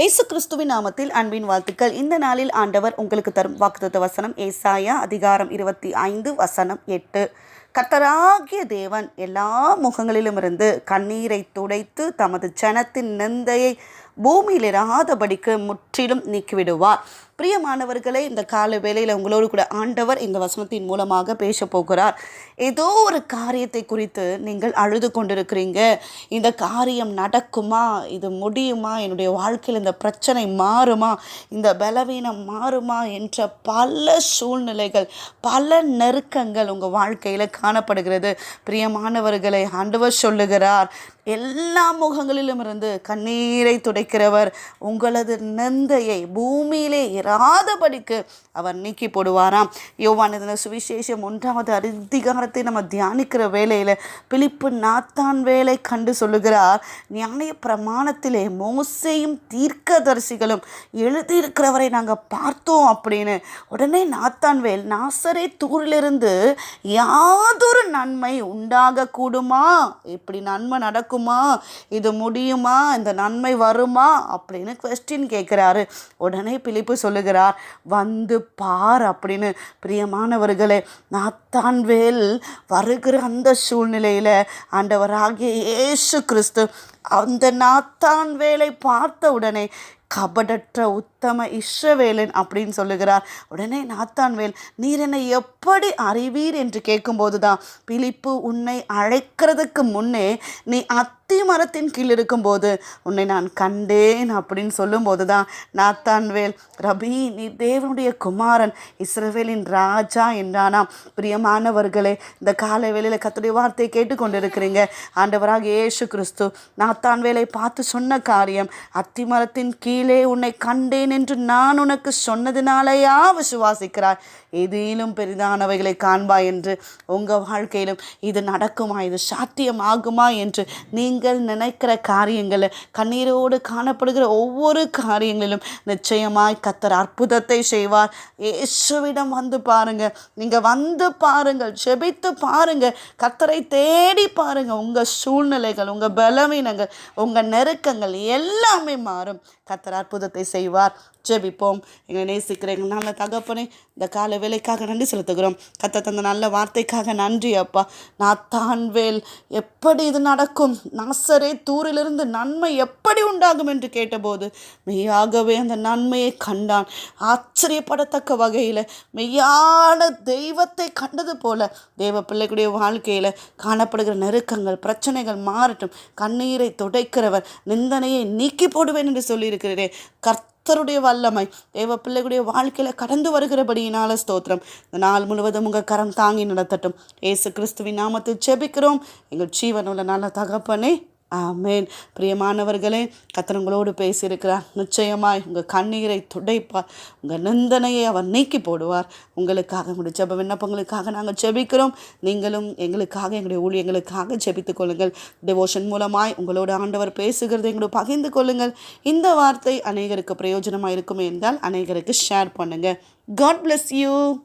இயேசு கிறிஸ்துவின் நாமத்தில் அன்பின் வாழ்த்துக்கள். இந்த நாளில் ஆண்டவர் உங்களுக்கு தரும் வாக்குத்த வசனம் ஏசாயா அதிகாரம் இருபத்தி ஐந்து வசனம் எட்டு. கர்த்தராகிய தேவன் எல்லா முகங்களிலும் இருந்து கண்ணீரை துடைத்து தமது ஜனத்தின் நிந்தையை பூமியில் இராதபடிக்கு முற்றிலும் நீக்கிவிடுவார். பிரியமானவர்களே இந்த கால வேளையில் உங்களோடு கூட ஆண்டவர் இந்த வசனத்தின் மூலமாக பேச போகிறார். ஏதோ ஒரு காரியத்தை குறித்து நீங்கள் அழுது கொண்டிருக்கிறீங்க. இந்த காரியம் நடக்குமா? இது முடியுமா? என்னுடைய வாழ்க்கையில் இந்த பிரச்சனை மாறுமா? இந்த பலவீனம் மாறுமா? என்ற பல சூழ்நிலைகள் பல நெருக்கங்கள் உங்கள் வாழ்க்கையில் காணப்படுகிறது. பிரியமானவர்களை ஆண்டவர் சொல்லுகிறார் எல்லா முகங்களிலும் இருந்து கண்ணீரை துடைக்கிறவர் உங்களது நந்தையை பூமியிலே இராதபடிக்கு அவர் நீக்கி போடுவாராம். யோவானதின சுவிசேஷம் ஒன்றாவது அதிகாரத்தை நம்ம தியானிக்கிற வேலையில் பிலிப்பு நாத்தான் வேலை கண்டு சொல்லுகிறார். நியாய பிரமாணத்திலே மோசையும் தீர்க்கதரிசிகளும் எழுதியிருக்கிறவரை நாங்கள் பார்த்தோம் அப்படின்னு. உடனே நாத்தான் வேல் நாசரே தூரிலிருந்து யாதொரு நன்மை உண்டாக கூடுமா இப்படி நன்மை நடக்குமா? இது முடியுமா? இந்த நன்மை வருமா? அப்படின்னு கொஸ்டின் கேட்குறாரு உடனே பிலிப்பு சொல்லுகிறார் வந்து பார் அப்படின்னு. பிரியமானவர்களே நாத்தான்வேல் வருகிற அந்த சூழ்நிலையில் ஆண்டவராகிய இயேசு கிறிஸ்து அந்த நாத்தான் வேலை பார்த்த உடனே கபடற்ற உத்தம இஸ்ரவேலன் அப்படின்னு சொல்லுகிறார். உடனே நாத்தான்வேல் நீர் என்னை எப்படி அறிவீர்? என்று கேட்கும்போது தான் பிலிப்பு உன்னை அழைக்கிறதுக்கு முன்னே நீ அத்தி மரத்தின் கீழ் இருக்கும்போது உன்னை நான் கண்டேன் அப்படின்னு சொல்லும்போது தான் நாத்தான்வேல் ரபி நீ தேவனுடைய குமாரன் இஸ்ரவேலின் ராஜா என்றானாம். பிரியமானவர்களே இந்த காலை வேளையில் கத்துடைய வார்த்தையை கேட்டுக்கொண்டிருக்கிறீங்க. ஆண்டவராக இயேசு கிறிஸ்து நாத்தான்வேலை பார்த்து சொன்ன காரியம் அத்தி மரத்தின் கீழே உன்னை கண்டேன் என்று நான் உனக்கு சொன்னதினாலேயா விசுவாசிக்கிறாய்? எதிலும் பெரிதானவைகளை காண்பாய் என்று உங்கள் வாழ்க்கையிலும் இது நடக்குமா? இது சாத்தியமாகுமா? என்று நீங்கள் நீங்கள் நினைக்கிற காரியங்களை கண்ணீரோடு காணப்படுகிற ஒவ்வொரு காரியங்களிலும் நிச்சயமாய் கத்தர் அற்புதத்தை செய்வார். இயேசுவிடம் வந்து பாருங்கள் நீங்கள் வந்து பாருங்கள் செபித்து பாருங்கள் கத்தரை தேடி பாருங்கள் உங்கள் சூழ்நிலைகள் உங்கள் பலவீனங்கள் உங்கள் நெருக்கங்கள் எல்லாமே மாறும். கத்தர் அற்புதத்தை செய்வார். ஜெபிப்போம். எங்களை நேசிக்கிற எங்கள் நல்ல தகப்பனே இந்த கால வேலைக்காக நன்றி செலுத்துகிறோம். கத்த தந்த நல்ல வார்த்தைக்காக நன்றி அப்பா. நாத்தான்வேல் எப்படி இது நடக்கும்? நான் நாசரே தூரிலிருந்து நன்மை எப்படி உண்டாகும் என்று கேட்டபோது மெய்யாகவே அந்த நன்மையை கண்டான். ஆச்சரியப்படத்தக்க வகையில் மெய்யான தெய்வத்தை கண்டது போல தெய்வ பிள்ளைக்குடைய வாழ்க்கையில் காணப்படுகிற நெருக்கங்கள் பிரச்சனைகள் மாறட்டும். கண்ணீரை துடைக்கிறவர் நிந்தனையை நீக்கி போடுவேன் என்று சொல்லியிருக்கிறேன் கர்த்த கர்த்தருடைய வல்லமை தேவ பிள்ளைகளுடைய வாழ்க்கையில் கடந்து வருகிறபடியினால ஸ்தோத்திரம். இந்த நாள் முழுவதும் உங்கள் கரம் தாங்கி நடத்தட்டும். ஏசு கிறிஸ்துவின் நாமத்தில் செபிக்கிறோம் எங்கள் ஜீவனுள்ள நல்ல தகப்பனே ஆமேன். பிரியமானவர்களே கத்தனங்களோடு பேசியிருக்கிறார். நிச்சயமாய் உங்கள் கண்ணீரை துடைப்பார். உங்கள் நிந்தனையை அவர் நீக்கி போடுவார். உங்களுக்காக உங்களுடைய ஜெப விண்ணப்பங்களுக்காக நாங்கள் ஜெபிக்கிறோம். நீங்களும் எங்களுக்காக எங்களுடைய ஊழியங்களுக்காக ஜெபித்துக் கொள்ளுங்கள். டிவோஷன் மூலமாய் உங்களோட ஆண்டவர் பேசுகிறது எங்களோட பகிர்ந்து கொள்ளுங்கள். இந்த வார்த்தை அநேகருக்கு பிரயோஜனமாக இருக்குமே என்றால் அநேகருக்கு ஷேர் பண்ணுங்கள் காட் பிளஸ் யூ